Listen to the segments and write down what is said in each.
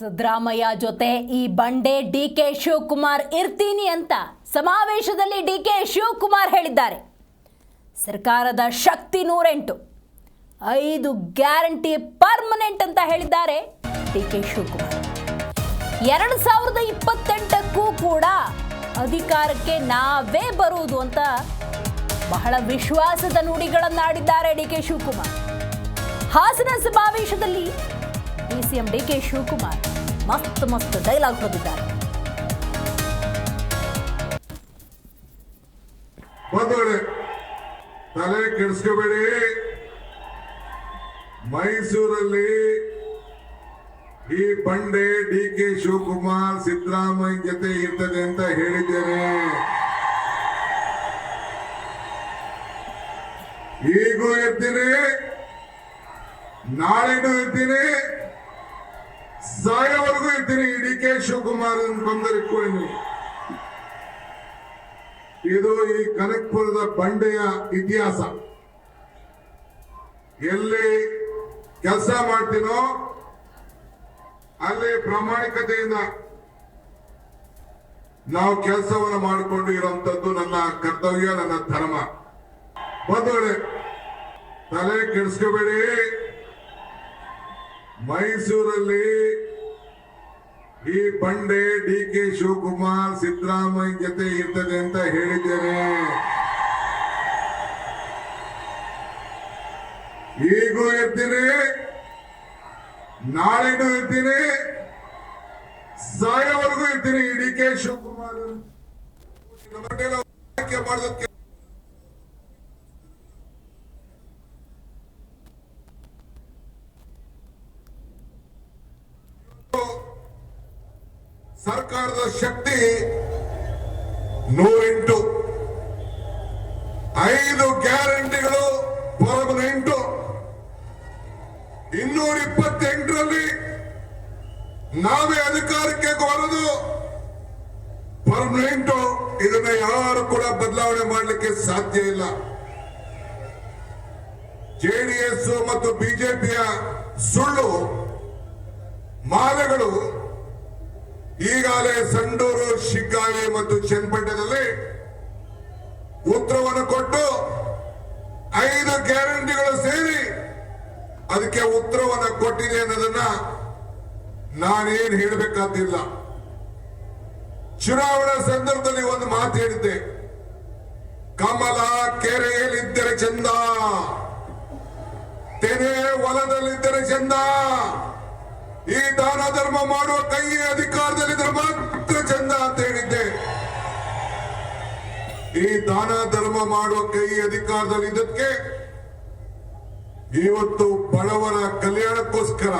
ಸಿದ್ದರಾಮಯ್ಯ ಜೊತೆ ಈ ಬಂಡೆ ಡಿ ಕೆ ಶಿವಕುಮಾರ್ ಇರ್ತೀನಿ ಅಂತ ಸಮಾವೇಶದಲ್ಲಿ ಡಿ ಕೆ ಶಿವಕುಮಾರ್ ಹೇಳಿದ್ದಾರೆ. ಸರ್ಕಾರದ ಶಕ್ತಿ ನೂರೆಂಟು, ಐದು ಗ್ಯಾರಂಟಿ ಪರ್ಮನೆಂಟ್ ಅಂತ ಹೇಳಿದ್ದಾರೆ ಡಿ ಕೆ ಶಿವಕುಮಾರ್. ಎರಡು ಸಾವಿರದ ಇಪ್ಪತ್ತೆಂಟಕ್ಕೂ ಕೂಡ ಅಧಿಕಾರಕ್ಕೆ ನಾವೇ ಬರುವುದು ಅಂತ ಬಹಳ ವಿಶ್ವಾಸದ ನುಡಿಗಳನ್ನಾಡಿದ್ದಾರೆ ಡಿ ಕೆ ಶಿವಕುಮಾರ್. ಹಾಸನ ಸಮಾವೇಶದಲ್ಲಿ ಡಿ ಕೆ ಶಿವಕುಮಾರ್. ಮಸ್ತ್ ಮಸ್ತ್ ಡೈಲಾಗ್ ಹೊಂದಿದ್ದಾರೆ ತಲೆ ಕೆಡಿಸ್ಕೋಬೇಡಿ. ಮೈಸೂರಲ್ಲಿ ಈ ಬಂಡೆ ಡಿ ಕೆ ಶಿವಕುಮಾರ್ ಸಿದ್ದರಾಮಯ್ಯ ಜೊತೆ ಇರ್ತದೆ ಅಂತ ಹೇಳಿದ್ದೇನೆ. ಈಗೂ ಇರ್ತೀನಿ ನಾಳೆನೂ ಇರ್ತೀನಿ ಸಾಯೋವರೆಗೂ ಇರ್ತೀನಿ. D K. ಶಿವಕುಮಾರ್ ನೀವು ಇದು ಈ ಕನಕ್ಪುರದ ಬಂಡೆಯ ಇತಿಹಾಸ. ಎಲ್ಲಿ ಕೆಲಸ ಮಾಡ್ತೀನೋ ಅಲ್ಲಿ ಪ್ರಾಮಾಣಿಕತೆಯಿಂದ ನಾವು ಕೆಲಸವನ್ನು ಮಾಡಿಕೊಂಡು ಇರುವಂತದ್ದು ನನ್ನ ಕರ್ತವ್ಯ, ನನ್ನ ಧರ್ಮ. ಬಂಧುಗಳೇ, ತಲೆ ಕೆಡಿಸ್ಕೋಬೇಡಿ. ಮೈಸೂರಲ್ಲಿ ಈ ಬಂಡೆ ಡಿ ಕೆ ಶಿವಕುಮಾರ್ ಸಿದ್ದರಾಮಯ್ಯ ಜೊತೆ ಇರ್ತದೆ ಅಂತ ಹೇಳಿದ್ದೇನೆ. ಈಗೂ ಇರ್ತೀನಿ. ನಾಳೆಗೂ ಇರ್ತೀನಿ. ಸಾಯೋವರೆಗೂ ಇರ್ತೀನಿ ಡಿ ಕೆ ಶಿವಕುಮಾರ್. ಸರ್ಕಾರದ ಶಕ್ತಿ ನೂರೆಂಟು. ಐದು ಗ್ಯಾರಂಟಿಗಳು ಎಂಟು ಇನ್ನೂರ ಇಪ್ಪತ್ತೆಂಟರಲ್ಲಿ ನಾವೇ ಅಧಿಕಾರಕ್ಕೆ ಬರೋದು ಪರ್ಮನೆಂಟು ಇದನ್ನ ಯಾರು ಕೂಡ ಬದಲಾವಣೆ ಮಾಡಲಿಕ್ಕೆ ಸಾಧ್ಯ ಇಲ್ಲ. ಜೆಡಿಎಸ್ ಮತ್ತು ಬಿಜೆಪಿಯ ಸುಳ್ಳು, ಮಾಲೆಗಳು ಈಗಾಗಲೇ ಸಂಡೂರು, ಶಿಗ್ಗಾವಿ ಮತ್ತು ಚನ್ನಪಟ್ಟಣದಲ್ಲಿ ಉತ್ತರವನ್ನು ಕೊಟ್ಟು ಐದು ಗ್ಯಾರಂಟಿಗಳು ಸೇರಿ ಅದಕ್ಕೆ ಉತ್ತರವನ್ನು ಕೊಟ್ಟಿದೆ ಅನ್ನೋದನ್ನ ನಾನೇನು ಹೇಳಬೇಕಾದಿಲ್ಲ ಚುನಾವಣಾ ಸಂದರ್ಭದಲ್ಲಿ ಒಂದು ಮಾತು ಹೇಳಿದ್ದೆ. ಕಮಲ ಕೆರೆಯಲ್ಲಿದ್ದರೆ ಚಂದ ತೆನೆ ಹೊಲದಲ್ಲಿದ್ದರೆ ಚಂದ ಈ ದಾನ ಧರ್ಮ ಮಾಡುವ ಕೈ ಅಧಿಕಾರದಲ್ಲಿದ್ದರೆ ಮಾತ್ರ ಚಂದ ಅಂತ ಹೇಳಿದ್ದೆ. ಈ ದಾನ ಧರ್ಮ ಮಾಡುವ ಕೈ ಅಧಿಕಾರದಲ್ಲಿದ್ದಕ್ಕೆ ಇವತ್ತು ಬಡವರ ಕಲ್ಯಾಣಕ್ಕೋಸ್ಕರ,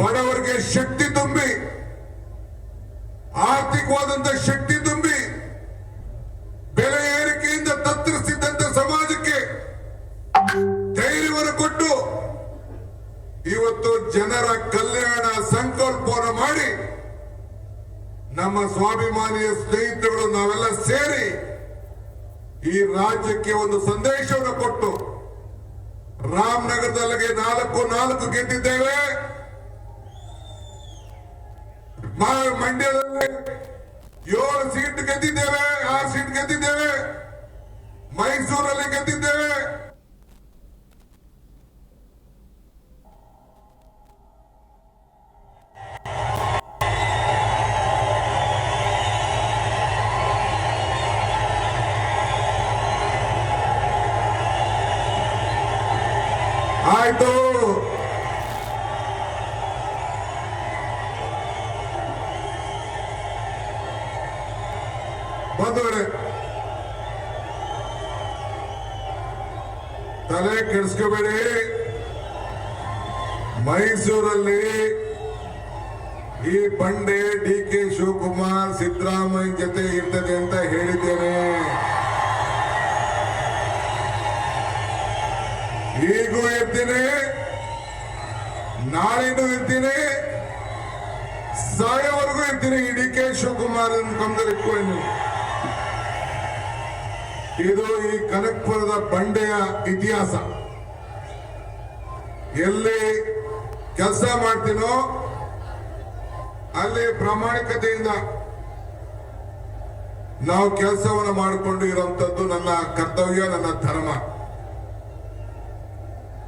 ಬಡವರಿಗೆ ಶಕ್ತಿ ತುಂಬಿ, ಆರ್ಥಿಕವಾದಂತ ಶಕ್ತಿ ತುಂಬಿ ಸ್ವಾಭಿಮಾನಿಯ ಸ್ನೇಹಿತರು ನಾವೆಲ್ಲ ಸೇರಿ ಈ ರಾಜ್ಯಕ್ಕೆ ಒಂದು ಸಂದೇಶವನ್ನು ಕೊಟ್ಟು ರಾಮನಗರದಲ್ಲಿಗೆ ನಾಲ್ಕು ನಾಲ್ಕು ಗೆದ್ದಿದ್ದೇವೆ. ಮಂಡ್ಯದಲ್ಲಿ ಏಳು ಸೀಟ್ ಗೆದ್ದಿದ್ದೇವೆ, ಆರು ಸೀಟ್ ಗೆದ್ದಿದ್ದೇವೆ. ಮೈಸೂರಲ್ಲಿ ಗೆದ್ದಿದ್ದೇವೆ. ಆಯ್ತು ಬಂದವರೆ ತಲೆ ಕೆಡಿಸ್ಕೋಬೇಡಿ. ಮೈಸೂರಲ್ಲಿ ಈ ಬಂಡೆ ಡಿ ಕೆ ಶಿವಕುಮಾರ್ ಸಿದ್ದರಾಮಯ್ಯ ಜೊತೆ ಇರ್ತದೆ ಅಂತ ಹೇಳಿದ್ದೇನೆ. ಈಗೂ ಇರ್ತೀನಿ. ನಾಳೆನೂ ಇರ್ತೀನಿ. ಸಾಯೋವರೆಗೂ ಇರ್ತೀನಿ. ಈ ಡಿ ಕೆ ಶಿವಕುಮಾರ್ ಕೊಂದರಿಟ್ಕೊಳ್ಳಿ ಇಟ್ಕೊಂಡು ಇದು ಈ ಕನಕ್ಪುರದ ಬಂಡೆಯ ಇತಿಹಾಸ. ಎಲ್ಲಿ ಕೆಲಸ ಮಾಡ್ತೀನೋ ಅಲ್ಲಿ ಪ್ರಾಮಾಣಿಕತೆಯಿಂದ ನಾವು ಕೆಲಸವನ್ನು ಮಾಡಿಕೊಂಡು ಇರುವಂತದ್ದು ನನ್ನ ಕರ್ತವ್ಯ, ನನ್ನ ಧರ್ಮ.